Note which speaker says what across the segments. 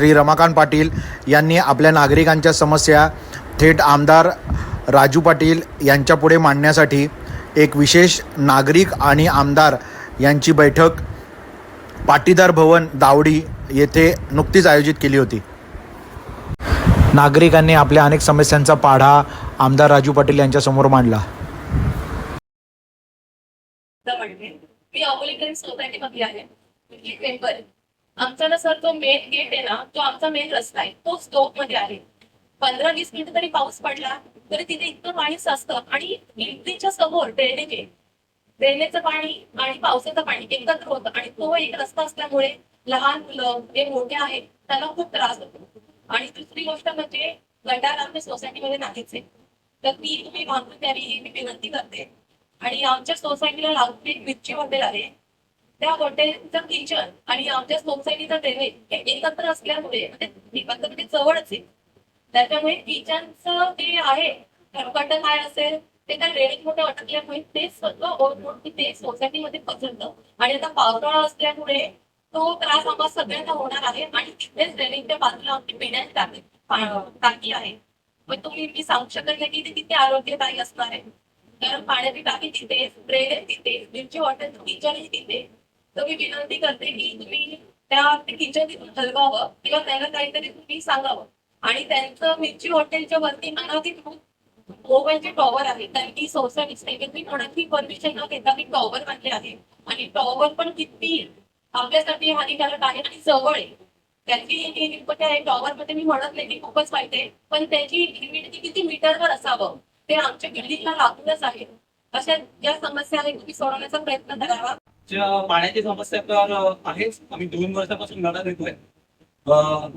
Speaker 1: श्री रमाकांत पाटील यांनी आपल्या नागरिकांच्या समस्या थेट आमदार राजू पाटील यांच्यापुढे मांडण्यासाठी एक विशेष नागरिक आणि आमदार यांची बैठक पाटीदार भवन दावडी येथे नुकतीच आयोजित केली होती. नागरिकांनी आपल्या अनेक समस्यांचा पाढा आमदार राजू पाटील यांच्यासमोर मांडला.
Speaker 2: मी आमचा ना सर जो मेन गेट आहे ना तो आमचा मेन रस्ता आहे. तो स्टोकमध्ये आहे. पंधरा वीस मिनिटं तरी पाऊस पडला तरी तिथे इतकं पाणी साचतं आणि इकडच्या समोर ड्रेनेज आहे. ड्रेनेजचं पाणी आणि पावसाचं पाणी एकत्र होतं आणि तो एक रस्ता असल्यामुळे लहान मुलं जे मोठे आहेत त्यांना खूप त्रास होतो. आणि दुसरी गोष्ट म्हणजे गटार आमच्या सोसायटीमध्ये नाहीच आहे. तर ती तुम्ही बांधून द्यावी ही मी विनंती करते. आणि आमच्या सोसायटीला लागून एक मिरची हॉटेल आहे. त्या हॉटेलचं किचन आणि आमच्या सोसायटीचं ड्रेनेज हे एकत्र असल्यामुळे म्हणजे एकत्र म्हणजे जवळच आहे. त्याच्यामुळे किचनचं जे आहे कर्कट काय असेल ते त्या ड्रेनेजमध्ये अटकल्यामुळे ते सगळं ओढून ते सोसायटीमध्ये पसरतं. आणि आता पावसाळा असल्यामुळे तो त्रास आम्हाला सगळ्यांना होणार आहे आणि तिथेच ड्रेनेजच्या बाजूला आमची पिण्याची टाकी टाकी आहे. मग तुम्ही मी सांगू शकत नाही की ते किती आरोग्यदायी असणार आहे. कारण पाण्याची टाकी तिथे ड्रेनेज तिथे मिरची हॉटेल किचनही तिथे. तर मी विनंती करते की तुम्ही त्या किचन तिथून हलवावं किंवा त्यांना काहीतरी तुम्ही सांगावं. आणि त्यांचं मिरची हॉटेलच्या वरती अनाधिक मोबाईलचे टॉवर आहे. कारण की सोसायटी सेक्रेटरी कोणाची परमिशन न घेता मी टॉवर बांधले आहे. आणि टॉवर पण किती आपल्यासाठी हानिकारक आहे आणि जवळ आहे. त्याची जी आहे टॉवर मध्ये मी म्हणत नाही की खूपच वाईट आहे. पण त्याची ह्युमिडिटी किती मीटरवर असावं? ते आमच्या बिल्डिंगला लागूनच आहे. अशा ज्या समस्या आहेत तुम्ही सोडवण्याचा प्रयत्न करावा.
Speaker 3: पाण्याची समस्या तर आहेच. आम्ही दोन वर्षापासून लढा देतोय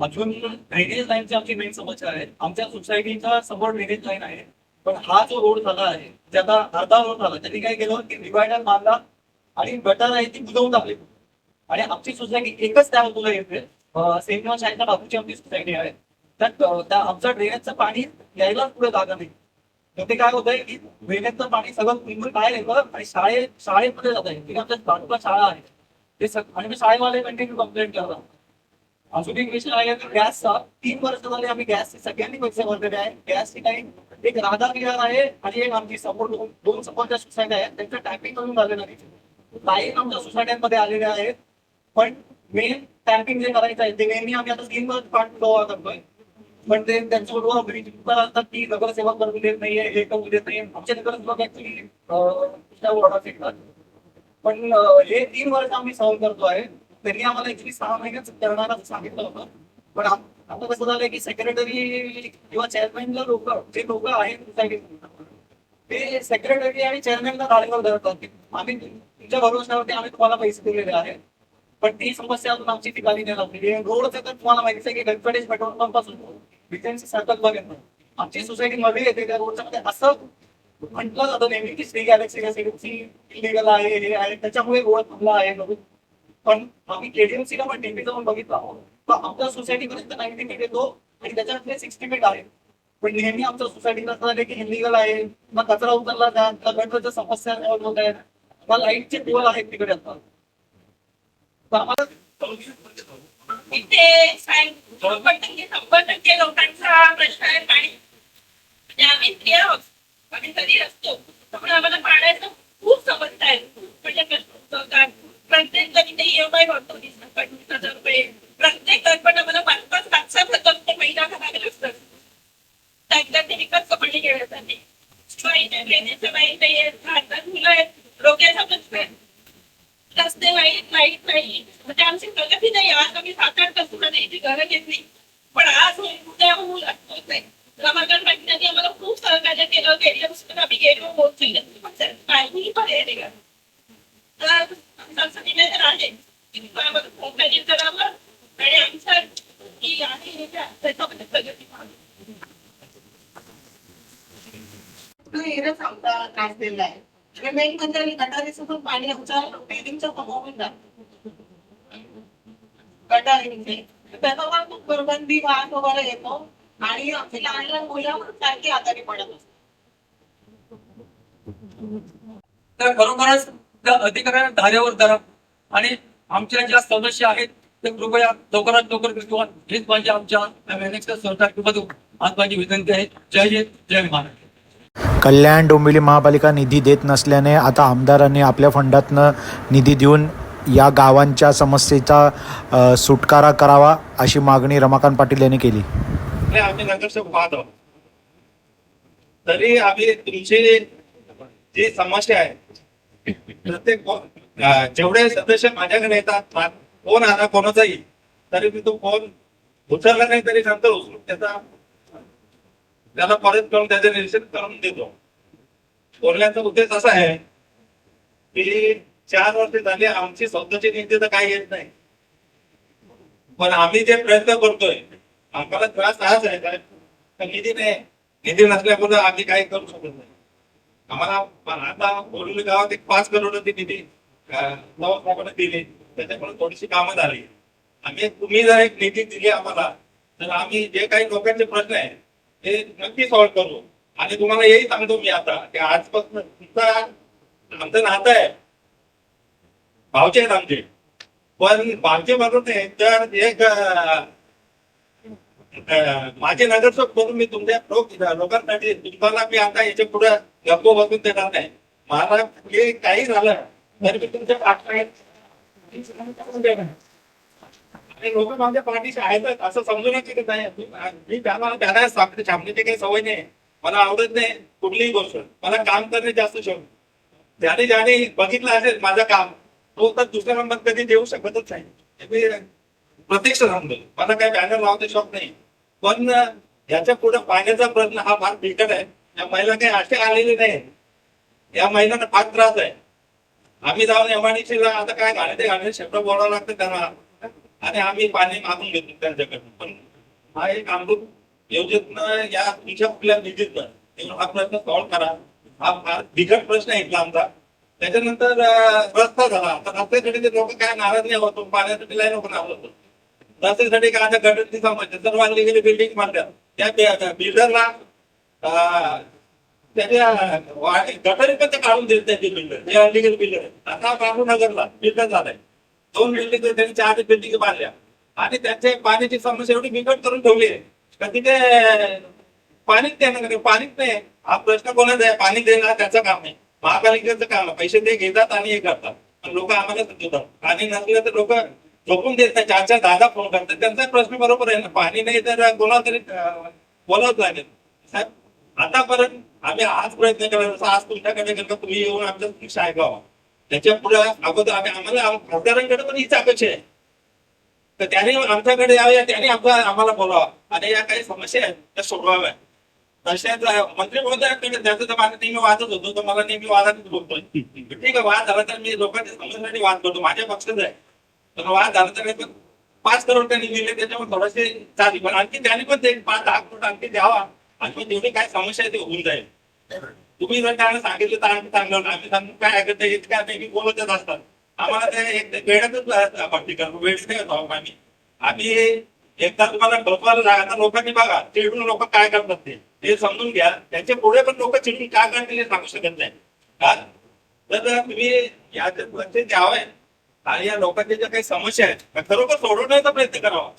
Speaker 3: अजून ड्रेनेज लाईनची आमची मेन समस्या आहे. आमच्या सोसायटीचा समोर ड्रेनेज लाईन आहे. पण हा जो रोड झाला आहे त्याचा अर्धा रोड झाला त्यांनी काय केलं की डिवायडर मारला आणि गटर आहे ती बुजवून टाकली. आणि आमची सोसायटी एकच त्या बाजूला येते. सेंट जॉन शाळेच्या बाजूची आमची सोसायटी आहे. त्यात आमचा ड्रेनेजचं पाणी यायलाच पुढे जागा नाही. तर ते काय होतंय की ड्रेनेजचं पाणी सगळं मुंबई बाहेर येतं आणि शाळे शाळेमध्ये जात आहे. ती आमच्या बाजूला शाळा आहे. ते सग आणि मी शाळेवाले कंटिन्यू कंप्लेंट करतात अजून एक विषय आहे की गॅसचा तीन वर्ष झाले आम्ही गॅसचे सगळ्यांनी पैसे भरलेले आहे. गॅसची काही एक राधा विहार आहे आणि एक आमची समोर दोन सपोर्टच्या सोसायटी आहेत. त्यांचं टॅपिंग करून झालेलं नाही काही आमच्या सोसायट्यांमध्ये आलेले आहेत. पण मेन टॅपिंग जे करायचं आहे ते नेहमी आम्ही आता तीन वर्ष पाठ करतोय. पण ते त्यांच्याबरोबर ब्रिज म्हणजे असतात की नगरसेवा करू देत नाहीये हे करू देत नाहीये. आमच्या नगरसेवक ऍक्च्युली पण हे तीन वर्ष आम्ही सहन करतो आहे. त्यांनी आम्हाला ऍक्च्युली सहा महिन्यात करणार असं सांगितलं होतं. पण आता कसं झालंय की सेक्रेटरी किंवा चेअरमॅनला लोक जे लोक आहेत ते सेक्रेटरी आणि चेअरमॅनला ताळेवर धरतात. की आम्ही तुमच्या भरोश्यावरती आम्ही तुम्हाला पैसे दिलेले आहेत. पण ती समस्या अजून आमची ठिकाणी नाही लागली. रोडचं तर तुम्हाला माहिती आहे की गणपतीच पेट्रोल पंप पासून विटेन्सी सर्कल बघेन आमची सोसायटी मध्ये येते त्या रोडच्या असं म्हटलं जातं नेहमी की श्री गॅलेक्सी गॅलेक्सी इलिगल आहे हे आहे त्याच्यामुळे रोड थांबला आहे म्हणून. पण आम्ही केडीएमसी ला पण टीव्ही जाऊन बघितलं तर आमच्या सोसायटी पर्यंत नाईन्टी फीट येतो आणि त्याच्यामध्ये सिक्स्टी फीट आहे. पण नेहमी आमच्या सोसायटीला असं झालं की इलिगल आहे. मग कचरा उचलला जात गटरच्या समस्या होत आहेत. मग लाईटचे पोल आहेत तिकडे आता. तर आम्हाला
Speaker 2: इथे शंभर टक्के शंभर टक्के लोकांचा प्रश्न आहे पाणी म्हणजे आम्ही स्त्रिया आहोत आम्ही तरी असतो पण आम्हाला पाण्याचं खूप समजत आहे म्हणजे प्रश्न प्रत्येक जण इथे ईएमआय भरतो वीस पंचवीस हजार रुपये प्रत्येक जण पण आम्हाला पाच पाच सात सात हजार रुपये महिना भरावे लागतात त्यातल्या ते विकत कपडे घेण्यासाठी शिवाय इथे ड्रेनेजचं माहीत मुलं आहेत डोक्याचा प्रश्न आहे रस्ते वाईट वाईट नाही म्हणजे आमची प्रगती नाही आज आम्ही सात आठ तास सुद्धा नाही घरं घेतली. पण आज उद्या होऊ लागतोच नाही. रमाकांत पाटलांनी आम्हाला खूप सहकार्य केलं. गेल्या पुस्तक आम्ही गेलो होत काही पर्याय नाही का तर आमचं निवेदन आहे. आम्हाला सहकार्य करावं. आणि आमच्या जी आहे त्याच्यामध्ये प्रगती
Speaker 4: आमचा त्रास दिला आहे आणि मेन म्हणजे गटारीचं पाणी आमच्या बिल्डिंगच्या समोरून जात गटारीचे त्याचा पण खूप दुर्गंधी वास वगैरे येतो आणि आमची लहान लहान मुलं सारखी आजारी पडत असतात
Speaker 5: तर खरोखरच त्या अधिकाऱ्यांना धाऱ्यावर धरा आणि आमच्या ज्या सदस्य आहेत
Speaker 3: ते कृपया लवकरात लवकर किंवा हेच माझी आमच्या मॅनेजच्या सहकार्यामधून आज माझी विनंती आहे जय हिंद जय महाराष्ट्र
Speaker 1: कल्याण डोंबिवली महापालिका निधी देत नसल्याने आता आमदारांनी आपल्या फंडातनं निधी देऊन या गावांच्या समस्येचा सुटकारा करावा अशी मागणी रमाकांत पाटील यांनी केली.
Speaker 5: नाही, तरी आम्ही तुमची जी समस्या आहे प्रत्येक जेवढे सदस्य माझ्याकडे येतात फोन आला कोणाचाही तरी मी तो फोन उचलला नाही तरी नंतर उचलून त्याचा त्याला परत करून त्याचे निरीक्षण करून देतो. बोलण्याचा उद्देश असा आहे की चार वर्ष झाली आमची स्वतःची निधी तर काही येत नाही. पण आम्ही जे प्रयत्न करतोय आम्हाला त्रास हाच आहे काय तर निधी नाही. निधी नसल्यामुळे आम्ही काही करू शकत नाही. आम्हाला आता बोलवली गावात एक पाच करोड निधी अं, दिली. त्याच्यामुळे थोडीशी कामं झाली. आम्ही तुम्ही जर एक निधी दिली आम्हाला तर आम्ही जे काही लोकांचे प्रश्न आहे हे नक्की सॉल्व्ह करू. आणि तुम्हाला हेही सांगतो मी आता की आजपासून तुमचा आमचं नातं आहे. भावचे आहेत आमचे. पण भावचे म्हणून नाही तर एक माझे नगरसेवक म्हणून मी तुमच्या लोक लोकांसाठी तुम्हाला मी आता याच्यापुढे गप्प बसून देणार नाही. मला हे काही झालं तरी मी तुमच्या पाठीमागे आणि लोक माझ्या पाठीशी आहेत असं समजू नये की नाही. मी त्याला त्याला सांगते छापण्याची काही सवय नाही. मला आवडत नाही कुठलीही गोष्ट. मला काम करणे जास्त शौक ज्याने ज्याने बघितलं असेल माझं काम तो तर दुसऱ्या नंबर कधी देऊ शकतच नाही. मी प्रत्यक्ष सांगतो. मला काही बॅनर लावते शौक नाही. पण याच्यापुढे पाण्याचा प्रश्न हा फार बिकट आहे. या महिला काही असे आलेले नाही. या महिलांना फार त्रास आहे. आम्ही जाऊन एमआयडीसीला आता काय घाणे ते घाणे शब्द बोलावं लागतं त्यांना. आणि आम्ही पाणी मागून घेतो त्यांच्याकडून. पण हा एक अमृत योजनेतनं या तुमच्या आपल्या निधीतनं तेव्हा हा प्रश्न सॉल्व्ह करा. हा फार बिघट प्रश्न आहे इथला आमचा. त्याच्यानंतर रस्ता झाला. तर रस्त्यासाठी ते लोक काय नाराज नाही होतो. पाण्यासाठी लाईन ओपन होतो. रस्त्यासाठी काय आता गटरची समस्या सर्व वाढली गेली बिल्डिंग बांधल्या त्या बिल्डरला त्याच्या वा- गटारी पण ते काढून देत त्याचे बिल्डर जे अलिगल बिल्डर आता बाबू नगरला बिल्डर झालाय. दोन बिल्डिंग त्यांनी चार बिल्डिंग बांधल्या. आणि त्यांच्या पाण्याची समस्या एवढी बिकट करून ठेवली आहे. का तिथे पाणीच देणं पाणीच नाही हा प्रश्न कोणाचा आहे? पाणी देणं त्याचं काम नाही महापालिकेचं काम आहे. पैसे ते घेतात आणि हे करतात. लोक आम्हाला देतात पाणी नसलं तर लोक झोपून देत नाही. चार चार दादा फोन करतात. त्यांचा प्रश्न बरोबर आहे ना. पाणी नाही तर कोणाला तरी बोलावत लागेल. साहेब आतापर्यंत आम्ही आज प्रयत्न केला. आज तुमच्याकडे गेलो तुम्ही येऊन आमच्या शिक्षा ऐकावा. त्याच्या पुढे अगोदर आम्ही आम्हाला खासदारांकडे पण हीच अपेक्षा आहे. तर त्याने आमच्याकडे यावे या त्याने आम्हाला बोलावा. आणि या काही समस्या आहेत त्या सोडवाव्या. तशाच मंत्री महोदयाकडे त्याचं तर माझं नेहमी वादच होतो तर मला नेहमी वादातच बोलतोय. ठीक आहे वाद झाला तर मी लोकांच्या समस्यासाठी वाद करतो. माझ्या पक्षात आहे. तर वाद झाला तर पण पाच करोड त्यांनी दिले त्याच्यामुळे थोडेसे चालेल. पण आणखी त्याने पण ते पाच दहा करोड आणखी द्यावा. आणि मग जेवढी काय समस्या आहे ते होऊन जाईल. तुम्ही जर त्यांना सांगितलं तर आम्ही चांगलं आम्ही सांगू काय ऐकत नाही इतकं नाही बोलतच असतात. आम्हाला ते एक वेळातच भरती करतो वेळ नाही होतो आम्ही आम्ही एकदा तुम्हाला ठोकवायला जा लोकांनी बघा चिडून लोक काय करतात ते. हे समजून घ्या. त्यांच्या पुढे पण लोक चिडून काय करतील हे सांगू शकत नाही. का तर तुम्ही याचे लक्ष द्यावं आणि या लोकांच्या ज्या काही समस्या आहेत खरोखर सोडवण्याचा प्रयत्न करावा.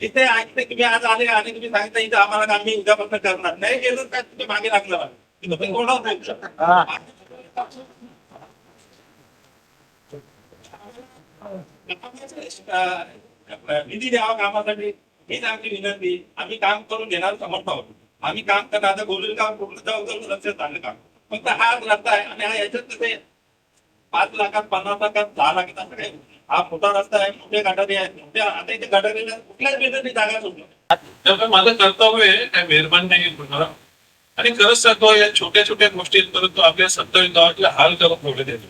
Speaker 5: इथे ऐकते तुम्ही आज आले आणि तुम्ही सांगितलं इथं आम्हाला आम्ही उद्यापासून करणार. नाही गेलं काय तुम्ही मागे लागणार? तुम्ही कोणावर निधी द्यावा कामासाठी हीच आमची विनंती आम्ही काम करून घेणार समर्थ आहोत आम्ही काम करणार आता गोजून काम पूर्ण जाऊ लक्ष झालं काम फक्त हा रस्ता आहे आणि हा याच्यात ते पाच लाखात पन्नास लाखात दहा लाखात असं काही हा मोठा रस्ता आहे मोठे गटारी आहेत मोठ्या आता इथे गटारीला कुठल्याच बिल्डरची जागा सुटली
Speaker 6: त्यामुळे माझं कर्तव्य आहे काय मेहरबानी नाही तुम्हाला आणि खरंच सांगतो या छोट्या छोट्या गोष्टींपर्यंत आपल्या सत्तावीस गावातले हाल करून ठेवले देतो.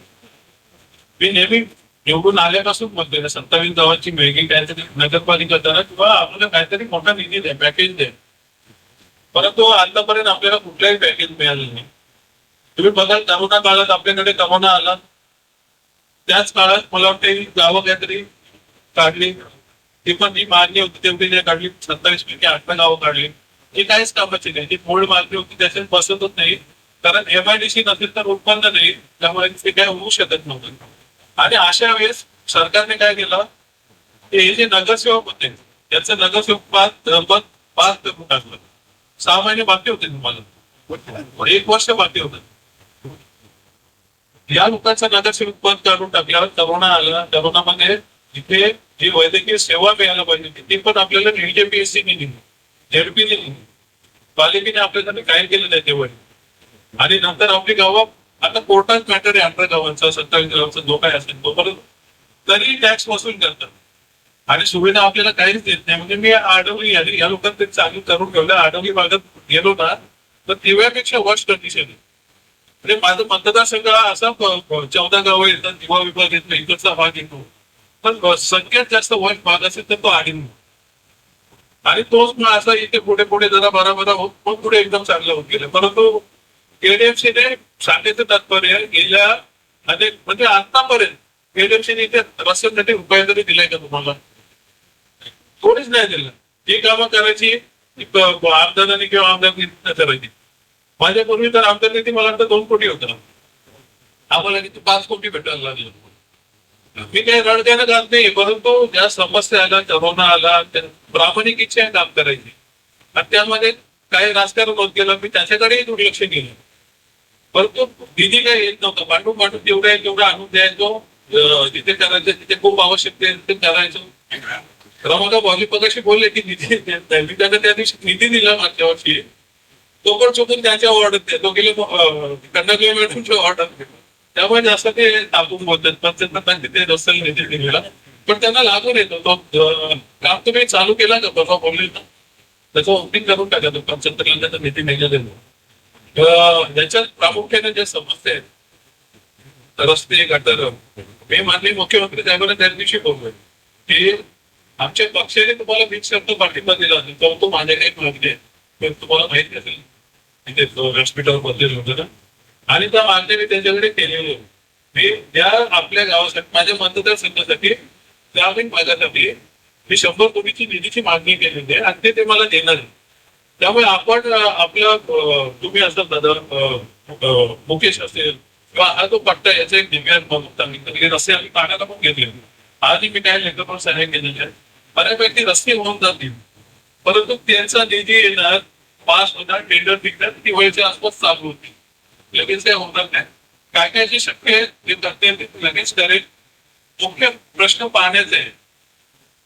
Speaker 6: मी नेहमी निवडून आल्यापासून म्हणतोय ना सत्तावीस गावाची वेगळी काहीतरी नगरपालिका द्या किंवा आपल्याला काहीतरी मोठा निधी द्या पॅकेज द्या परंतु आतापर्यंत आपल्याला कुठलाही पॅकेज मिळालं नाही. तुम्ही बघाल करोना काळात आपल्याकडे करोना आला. त्याच काळात मला वाटतं गावं काहीतरी काढली. ती पण जी मागणी होती तेवढी काढली. सत्तावीस पैकी आठव्या गावं काढली. ही काहीच कामाची नाही. ती मूळ मागणी होती त्याच्यात बसतच नाही. कारण एमआयडीसी नसेल तर उत्पन्न नाही. त्यामुळे ते काय होऊ शकत नव्हतं. आणि अशा वेळेस सरकारने काय केलं? हे जे नगरसेवक होते त्याचं नगरसेवक पाच पद पाच करून टाकलं. सहा महिने बाकी होते तुम्हाला. एक वर्ष बाकी होतं. या लोकांचं नगरसेवक पद काढून टाकल्यावर करोना आला. करोनामध्ये जिथे जी वैद्यकीय सेवा मिळायला पाहिजे ती पण आपल्याला बीजेपीएससीने दिली. झेडपी दिली पालिकेने आपल्यासाठी काय केलं नाही तेव्हा. आणि नंतर आपली गावं आता कोर्टात मॅटर आहे अठरा गावांचा सत्तावीस गावांचा जो काय असेल तो. परत तरी टॅक्स वसूल करतात. आणि सुविधा आपल्याला काहीच देत नाही. म्हणजे मी आडवली आली या लोकांना ते चालू करून ठेवलं. आडवली भागात गेलो ना तर दिव्यापेक्षा वर्ष कंडिशन आहे. म्हणजे माझं मतदारसंघ हा असा चौदा गावं येतात दिवा विभाग येतो इकडचा भाग येतो. पण सगळ्यात जास्त वर्ष भाग असेल तर तो आडिंग आणि तोच मग असा इथे पुढे पुढे जरा बरा बरा होत मग पुढे एकदम चांगलं होत गेलं. परंतु केडीएफसीने सांगायचं तात्पर्य गेल्या अनेक म्हणजे आतापर्यंत केडीएफसीने इथे रस्त्यासाठी उपाय तरी दिलाय का तुम्हाला? कोणीच नाही दिलं. जी कामं करायची आमदारांनी किंवा आमदारांनी करायची. माझ्या पूर्वी तर आमदार निधी मला वाटतं दोन कोटी होता. आम्हाला किती पाच कोटी भेटायला लागलं. मी काही रडद्याला घालत नाही परंतु ज्या समस्या आल्या करोना आला प्रामाणिक इच्छा आहे काम करायची. आणि त्यामध्ये काही राजकारण होत गेलं मी त्याच्याकडेही दुर्लक्ष केलं. परंतु निधी काही येत नव्हतं. पाठवून मांडून जेवढं आहे तेवढं आणून द्यायचो. जिथे करायचं तिथे खूप आवश्यक तिथे करायचो. रमाका भाजीपकाशी बोलले की निधी मी त्यांना त्या दिवशी निधी दिला मागच्या वर्षी. तो पण चुकून त्याच्या ऑर्डर तो गेले कन्ना किलोमीटरची ऑर्डर त्यामुळे जास्त ते टाकून बोलतात. पण त्यांना नाही तिथे रस्त्याला दिलेला. पण त्यांना लागून येतो. तो काम तुम्ही चालू केला का? परवा बोलले ना. त्याचं ओपनिंग करून टाका तो. पंचतंत्राचा त्याचा नीती निघाले त्याच्यात प्रामुख्याने ज्या समस्या आहेत रस्ते गटर मी माननीय मुख्यमंत्री साहेबांना त्या दिवशी बोललोय की आमच्या पक्षाने तुम्हाला वीस शब्द पाठिंबा दिला असेल तर तो माझ्या काही मागणी आहे. तुम्हाला माहिती असेल तिथे हॉस्पिटल बदलेल होतं ना आणि त्या मागण्या मी त्यांच्याकडे केलेली. होती. मी त्या आपल्या गावासाठी माझ्या मतदारसंघासाठी ग्रामीण भागासाठी मी शंभर कोटीची निधीची मागणी केलेली आहे आणि ते ते मला देणार त्यामुळे आपण आपल्या आपलं तुम्ही असाल दादा मुकेश असेल किंवा हा तो पट्टा याचा एक दिव्यांग म्हणून रस्ते आम्ही पाण्याला पण घेतले आधी मी काय लेखक पण सहाय्य केलेले आहे बऱ्यापैकी रस्ते होऊन जातील. परंतु त्यांचा निधी येणार पास होणार टेंडर निघणार ती वेळेच्या आसपास चालू होती लगेच काय होणार नाही. काय काय जे शक्य आहे ते करते ते लगेच करेल. मुख्य प्रश्न पाण्याचे आहे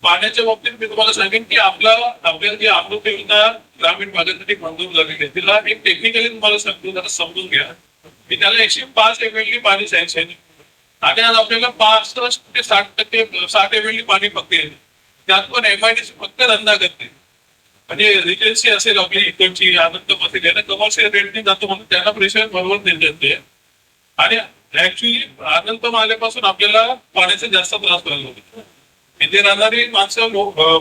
Speaker 6: पाण्याच्या बाबतीत मी तुम्हाला सांगेन की आपला आपल्याला जी अमृत योजना ग्रामीण भागासाठी मंजूर झालेली. आहे तिला एक टेक्निकली तुम्हाला सांगतो जरा समजून घ्या. मी त्याला एकशे पाच एमएलडी पाणी सँक्शन आहे. आणि आज आपल्याला पाच ते साठ टक्के साठ एमएलडी पाणी फक्त येते त्यात पण एमआयडीसी फक्त धंदा करते. म्हणजे रिजन्सी असेल आपली इकडची आनंद असेल यांना कमर्शियल रेटने जातो म्हणून त्यांना प्रेशर बरोबर देण्यात ते आणि ऍक्च्युली आनंद आल्यापासून आपल्याला पाण्याचा जास्त त्रास व्हायला लागतो. इथे राहणारी माणसं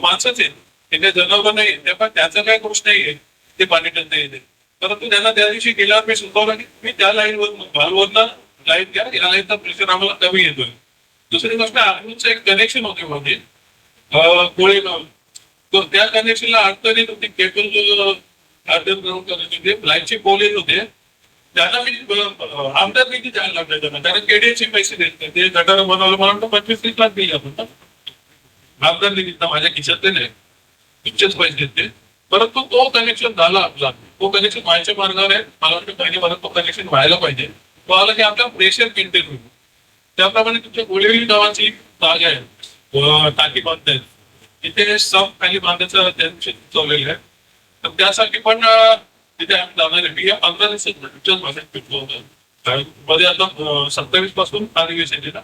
Speaker 6: माणसंच आहेत. तिथे जनावर नाही त्यामुळे त्याचं काही गोष्ट नाहीये. ते पाणी टंचाई येते परंतु त्यांना त्या दिवशी गेल्यावर मी सुचवलं की मी त्या लाईनवर भालवरनं लाईन घ्या. या लाईनचा प्रेशर आम्हाला कमी येतोय. दुसरी गोष्ट आमचं एक कनेक्शन होते म्हणजे अं, कोळेगाव तर त्या कनेक्शनला अडचणी होती केबल अंडरग्राऊंड करायचे होते लाईनचे पोल होते. त्यांना मी आमदार निधी द्यायला लागला त्यांना? कारण केडीएचे पैसे देत नाही. ते गटार बनवलं मला वाटतं पंचवीस तीस लाख दिले आपण. आमदार निधी माझ्या खिशातले नाही. तुमचेच पैसे देते परंतु तो कनेक्शन झाला आपला. तो कनेक्शन व्हायच्या मार्गावर आहे. मला वाटतं पहिल्यापर्यंत तो कनेक्शन व्हायला पाहिजे. तो आला की आपला प्रेशर मेंटेन होईल. त्याप्रमाणे तुमच्या गोळेवली गावाची जागा आहे. टाकी बांधतायत तिथे सब खाली बांधायचं त्यांचे चाललेलं आहे. तर त्यासाठी पण तिथे आम्ही जाणार आहे. मी या पंधरा दिवसात तुमच्याच भाषेत भेटलो होतो मध्ये आता सत्तावीसपासून अधिवेशन आहे ना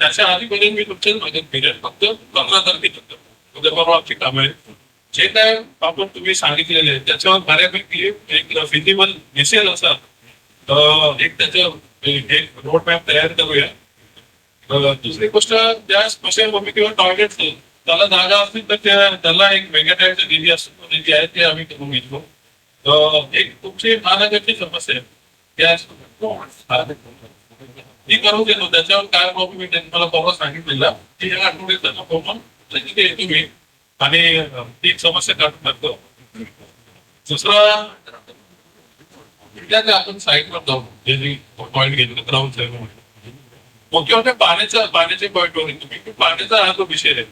Speaker 6: त्याच्या आधी आधीपर्यंत मी तुमच्याच भागात फिरेल फक्त पंधरा तारखेपर्यंत उद्या परवा आमची कामं आहेत. जे काय आपण तुम्ही सांगितलेले आहे त्याच्यावर बऱ्यापैकी एक फिजिबल दिसेल असा. एक त्याचं एक रोड मॅप तयार करूया. दुसरी गोष्ट ज्या स्मशानभूमी किंवा टॉयलेट त्याला जागा असतील तर त्या त्याला एक वेगळ्या टाईपचा निधी असतो निधी आहे ते आम्ही करून घेतो. एक तुमची महानगरची समस्या आहे. ती करून देतो त्याच्यावर काय प्रॉब्लेम आहे त्यांनी मला परवा सांगितलेला की या आठवड्यात त्यांना प्रॉब्लेम तिथे येतो मी. आणि ती समस्या काढून टाकतो. दुसरा आपण साईडवर जाऊ जे पॉईंट घेतलं ग्राउंड साईड मुख्य म्हणजे पाण्याचा पाण्याचे पॉईंट वर तुम्ही पाण्याचा हा तो विषय आहे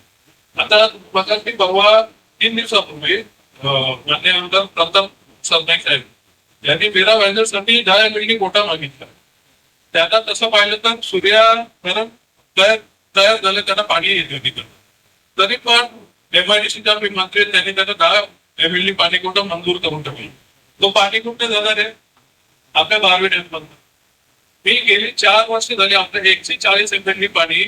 Speaker 6: आता बघा की परवा तीन दिवसापूर्वी अं, मान्य आमदार प्रताप सरनाईक साहेब यांनी मीरा साठी दहा बिल्डिंग कोटा मागितला त्यांना तसं पाहिलं तर सूर्या कारण तयार तयार झालं त्यांना पाणी येते तिथं. तरी पण एमआयडीसीच्या मंत्री त्यांनी त्यांना दहा एमएलडी पाणी कोटा मंजूर करून टाकली तो पाणी कुठे जाणार आहे? आपल्या बारवे डॅम मी गेली चार वर्ष झाली आपल्या एकशे चाळीस एमएलडी पाणी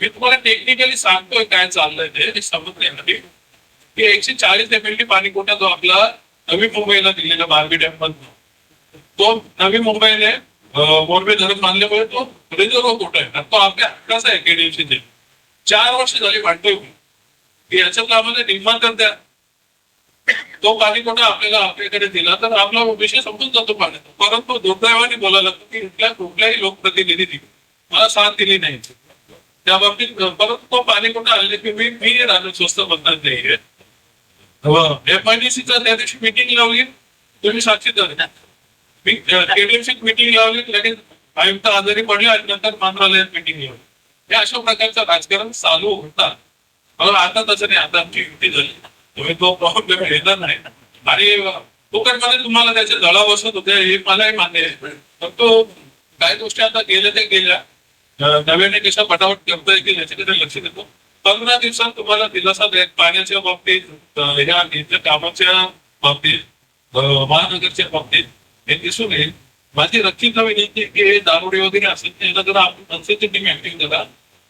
Speaker 6: मी तुम्हाला टेक्निकली सांगतोय काय चाललंय ते. हे समजण्यासाठी की एकशे चाळीस एमएलडी पाणी कोटा जो आपला नवी मुंबईला दिलेला बारबी डॅम मधून. तो नवी मुंबईने मोरबे धरण बांधल्यामुळे तो रिझर्व कोटा आहे? तो आपल्या हक्काचा आहे केडीएफसीचे चार वर्ष झाली मांडतोय की याच्यातला आम्हाला निर्माण द्या तो पाणी कोटा आपल्याला आपल्याकडे दिला तर आपला विषय संपून जातो पाण्याचा. परंतु दुर्दैवाने बोलायला लागतो की इथल्या कुठल्याही लोकप्रतिनिधींनी मला साथ दिली नाही. त्या बाबतीत परंतु तो पाणी कुठं आले की मी मी राहणं स्वस्त म्हणतात नाहीये एमआयडीसीचा त्या दिवशी मिटिंग लावली. तुम्ही साक्षीदार मी केडीएमसी मिटिंग लावली. लगेच आयुक्त आजारी पडले आणि नंतर मंत्रालयात मिटिंग लावली. हे अशा प्रकारचं राजकारण चालू होता. मग आता तसं नाही आता आमची युती झाली. तुम्ही तो प्रॉब्लेम येणार नाही. आणि फुकटमध्ये तुम्हाला त्याचे जळा बसत होते हे मलाही मान्य आहे. पण तो काही गोष्टी आता गेल्या त्या गेल्या. नव्याने कशा पटावट करता येतील याच्याकडे लक्ष देतो. पंधरा दिवसात तुम्हाला दिलासा देत पाण्याच्या बाबतीत ह्या इथल्या कामाच्या बाबतीत महानगरच्या बाबतीत हे दिसून येईल. माझी रक्षित विनंती आहे की हे दारुडे वगैरे असेल ते जरा आपण मनसेची टीम ऍक्टिंग करा.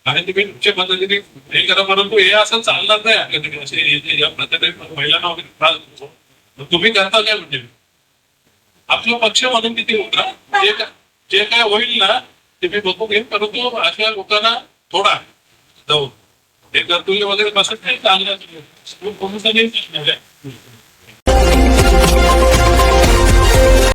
Speaker 6: आणि तुम्ही तुमच्या पद्धतीने हे करा परंतु हे असं चालणार नाही आपल्याकडे असे या प्रत्येक महिलांना वगैरे त्रास होतो तुम्ही करता काय म्हणजे? आपला पक्ष म्हणून तिथे उतरा जे काय होईल ना ते मी बघू घेईन परंतु अशा लोकांना थोडा जाऊन ते कर्तव्य वगैरे बसत नाही चांगलं. पोलिसांनी